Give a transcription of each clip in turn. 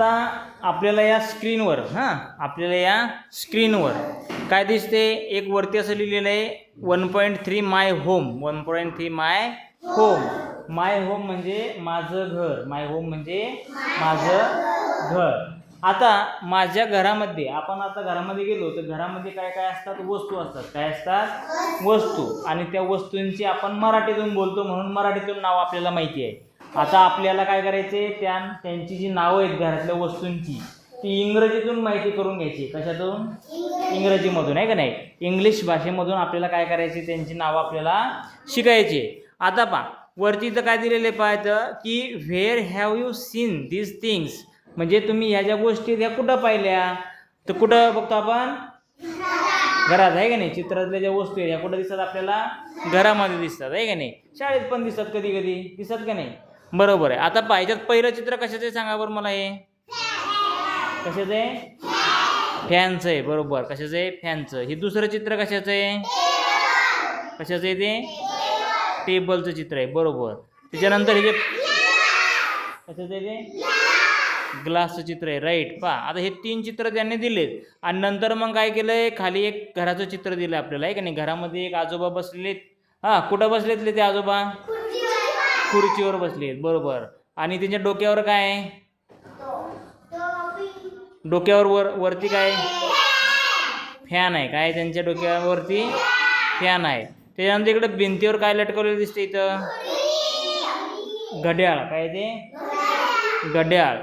आता आपल्याला या स्क्रीनवर हां आपल्याला या स्क्रीनवर काय दिसते? एक वरती असं लिहिलेलं आहे one point three my home one point three my home my home म्हणजे माझं घर. माय होम म्हणजे माझं घर. आता माझ्या घरामध्ये आपण आता घरामध्ये गेलो तर घरामध्ये काय काय असतात? वस्तू असतात. काय असतात? वस्तू. आणि त्या वस्तूंची आपण मराठीतून बोलतो म्हणून मराठीतून नाव आपल्याला माहिती आहे. आता आपल्याला काय करायचे त्या त्यांची जी नावं आहेत घरातल्या वस्तूंची ती इंग्रजीतून माहिती करून घ्यायची. कशातून? इंग्रजीमधून आहे का नाही? इंग्लिश भाषेमधून आपल्याला काय करायची त्यांची नावं आपल्याला शिकायची आता पा वरती तर काय दिलेले पाहायचं की where have you seen these things म्हणजे तुम्ही ह्या ज्या गोष्टी ह्या कुठं पाहिल्या? तर कुठं बघतो आपण? घरात आहे का नाही? चित्रातल्या ज्या वस्तू आहेत ह्या कुठं दिसतात आपल्याला? घरामध्ये दिसतात आहे का नाही? शाळेत पण दिसतात कधी कधी दिसतात का नाही? बरोबर आहे. आता पाहिजेत पहिलं चित्र कशाचं आहे सांगा बरं मला हे. कशाचं आहे? फॅनचं आहे. बरोबर. कशाचं आहे? फॅनचं. हे दुसरं चित्र कशाचं आहे? कशाचं आहे ते? टेबलचं चित्र आहे. बरोबर. त्याच्यानंतर हे जे कशाचं आहे ते? ग्लासचं चित्र आहे. राईट. पा आता हे तीन चित्र त्यांनी दिलेत. आणि नंतर मग काय केलं आहे खाली एक घराचं चित्र दिलं आपल्याला. आहे का नाही? घरामध्ये एक आजोबा बसलेले हां कुठं बसलेतले ते आजोबा? खुर्चीवर बसलेत बरोबर. आणि त्यांच्या डोक्यावर काय आहे? डोक्यावर वर वरती काय? फॅन आहे. काय त्यांच्या डोक्यावरती? फॅन आहे. त्याच्यानंतर इकडे भिंतीवर काय लटकवलेलं दिसतं इथं? घड्याळ. काय ते? घड्याळ.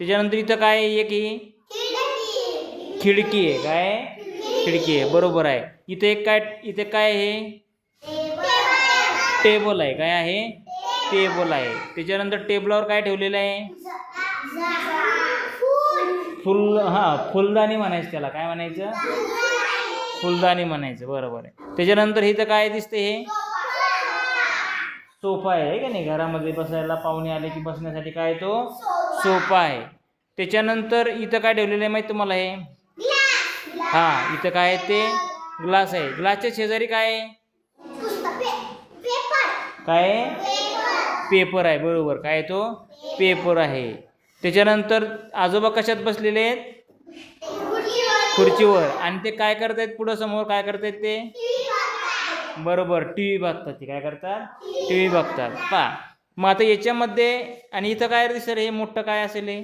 त्याच्यानंतर इथं काय आहे एक ही? खिडकी आहे. काय? खिडकी आहे. बरोबर आहे. इथे एक काय इथे काय आहे. टेबल आहे. काय आहे? टेबल आहे. त्याच्यानंतर टेबलावर काय ठेवलेलं आहे? फुल हां फुलदाणी म्हणायचं त्याला. काय म्हणायचं? फुलदाणी म्हणायचं. बरोबर आहे. त्याच्यानंतर इथं काय दिसते हे? सोफा आहे का नाही? घरामध्ये बसायला पाहुणे आले की बसण्यासाठी काय तो? सोफा आहे. त्याच्यानंतर इथं काय ठेवलेलं आहे माहिती तुम्हाला हे? हां इथं काय आहे ते? ग्लास आहे. ग्लासच्या शेजारी काय आहे? काय पेपर आहे बरोबर. काय आहे तो? पेपर आहे. त्याच्यानंतर आजोबा कशात बसलेले आहेत? खुर्चीवर. आणि ते काय करतायत पुढं समोर? काय करतायत ते? बरोबर. टी व्ही बघतात ते. काय करतात? टी व्ही बघतात. पा मग आता याच्यामध्ये आणि इथं काय दिसेल हे मोठं काय असेल हे?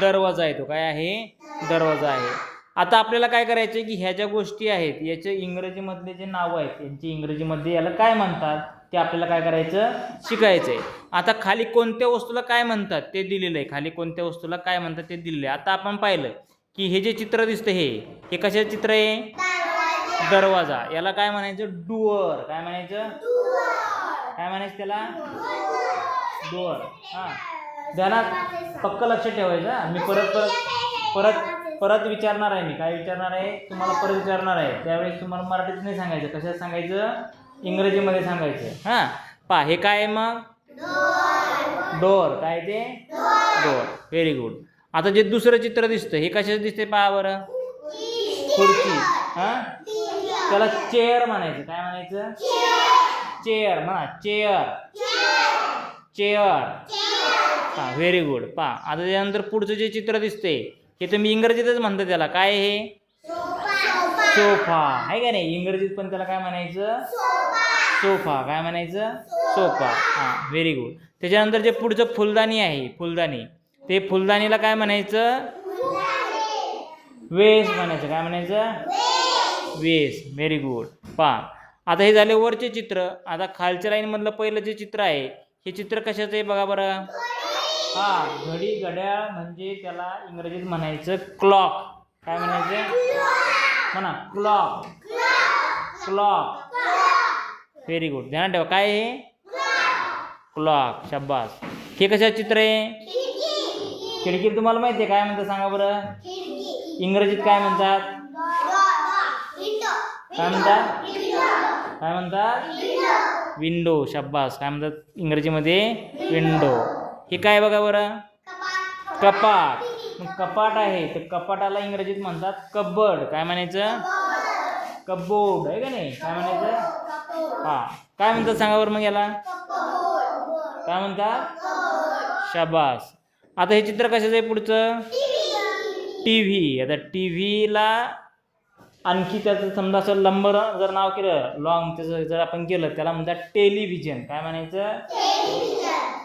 दरवाजा आहे तो. काय आहे? दरवाजा आहे. आता आपल्याला काय करायचं आहे की ह्या ज्या गोष्टी आहेत याचे इंग्रजीमधले जे नावं आहेत त्यांची इंग्रजीमध्ये याला काय म्हणतात? ते आपल्याला काय करायचं? शिकायचं आहे आता खाली कोणत्या वस्तूला काय म्हणतात ते दिलेलं आहे. खाली कोणत्या वस्तूला काय म्हणतात ते दिलेलं आहे. आता आपण पाहिलं की हे जे चित्र दिसतं हे हे कशाचं चित्र आहे? दरवाजा. याला काय म्हणायचं? डुअर. काय म्हणायचं? काय म्हणायचं त्याला? डुअर. हां. ध्यानात पक्क लक्ष ठेवायचं मी परत परत परत परत विचारणार आहे मी. काय विचारणार आहे? तुम्हाला परत विचारणार आहे. त्यावेळेस तुम्हाला मराठीत नाही सांगायचं. कशात सांगायचं? इंग्रजीमध्ये सांगायचं. हां पा हे काय आहे मग? डोर. काय ते? डोर. व्हेरी गुड आता जे दुसरं चित्र दिसतं हे कशाचं दिसतंय पहा बरं? खुर्ची. हां? त्याला चेअर म्हणायचं. काय म्हणायचं? चेअर म्हणा चेअर चेअर हां व्हेरी गुड पा आता त्यानंतर पुढचं जे चित्र दिसते हे तुम्ही इंग्रजीतच म्हणता त्याला. काय हे? सोफा आहे का नाही? इंग्रजीत पण त्याला काय म्हणायचं? सोफा काय म्हणायचं? सोफा. हां व्हेरी गुड त्याच्यानंतर जे पुढचं फुलदाणी आहे फुलदाणी. ते फुलदाणीला काय म्हणायचं? वेस म्हणायचं. काय म्हणायचं? वेस व्हेरी गुड पा आता हे झाले वरचे चित्र. आता खालच्या लाईनमधलं पहिलं जे चित्र आहे हे चित्र कशाचं आहे बघा बरं. हा घडी घड्याळ म्हणजे त्याला इंग्रजीत म्हणायचं क्लॉक काय म्हणायचं? म्हणा क्लॉक क्लॉक व्हेरी गुड ध्यानात ठेवा. काय आहे? क्लॉक शब्बास हे कशाचं चित्र आहे? खिडकी तुम्हाला माहिती आहे काय म्हणतात? सांगा बरं. इंग्रजीत काय म्हणतात? काय म्हणतात? काय म्हणतात? विंडो शब्बास काय म्हणतात? इंग्रजीमध्ये? विंडो हे काय बघा बरं? कपाट. कपाट आहे. तर कपाटाला इंग्रजीत म्हणतात कब्बड काय म्हणायचं? कब्बोर्ड आहे का नाही? काय म्हणायचं? हा. काय म्हणतात सांगा बरं मग याला? काय म्हणतात शाबास. आता हे चित्र कशाचं आहे पुढचं? टी व्ही आता टी व्हीला आणखी त्याचं समजा असं लंब जर नाव केलं लॉंग त्याचं जर आपण केलं त्याला म्हणतात टेलिव्हिजन. काय म्हणायचं?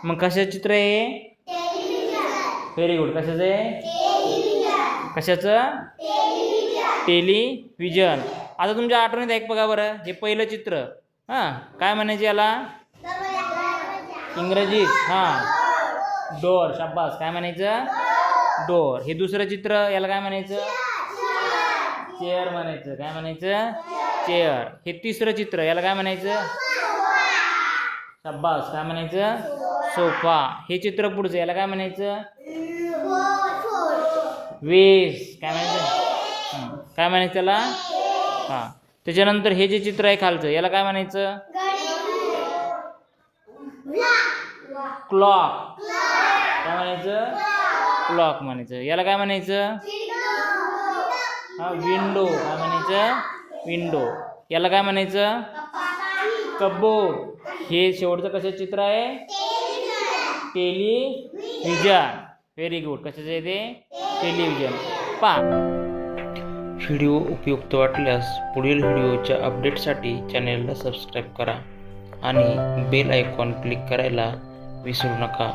मग कशाचं चित्र आहे? व्हेरी गुड कशाचं आहे? कशाचं? टेलिव्हिजन. आता तुमच्या आठवणीत ऐक बघा बरं? हे पहिलं चित्र. हां काय म्हणायचे याला? इंग्रजीत हां. डोर शाबास. काय म्हणायचं? डोर. हे दुसरं चित्र याला काय म्हणायचं? चेअर म्हणायचं. काय म्हणायचं? चेअर. हे तिसरं चित्र याला काय म्हणायचं? शाबास. काय म्हणायचं? सोफा. हे चित्र पुढचं याला काय म्हणायचं? वेस. काय म्हणायचं? काय म्हणायचं त्याला हां. त्याच्यानंतर हे जे चित्र आहे खालचं याला काय म्हणायचं? क्लॉक काय म्हणायचं? क्लॉक म्हणायचं. याला काय म्हणायचं? हा विंडो काय म्हणायचं? विंडो याला काय म्हणायचं? कबोर्ड हे शेवटचं कसं चित्र आहे? टेलिव्हिजन व्हेरी गुड कशाचं आहे ते? टेलिव्हिजन पा व्हिडिओ उपयुक्त वाटल्यास पुढील व्हिडिओच्या अपडेटसाठी चॅनेलला सबस्क्राईब करा आणि बेल आयकॉन क्लिक करायला विसरू नका.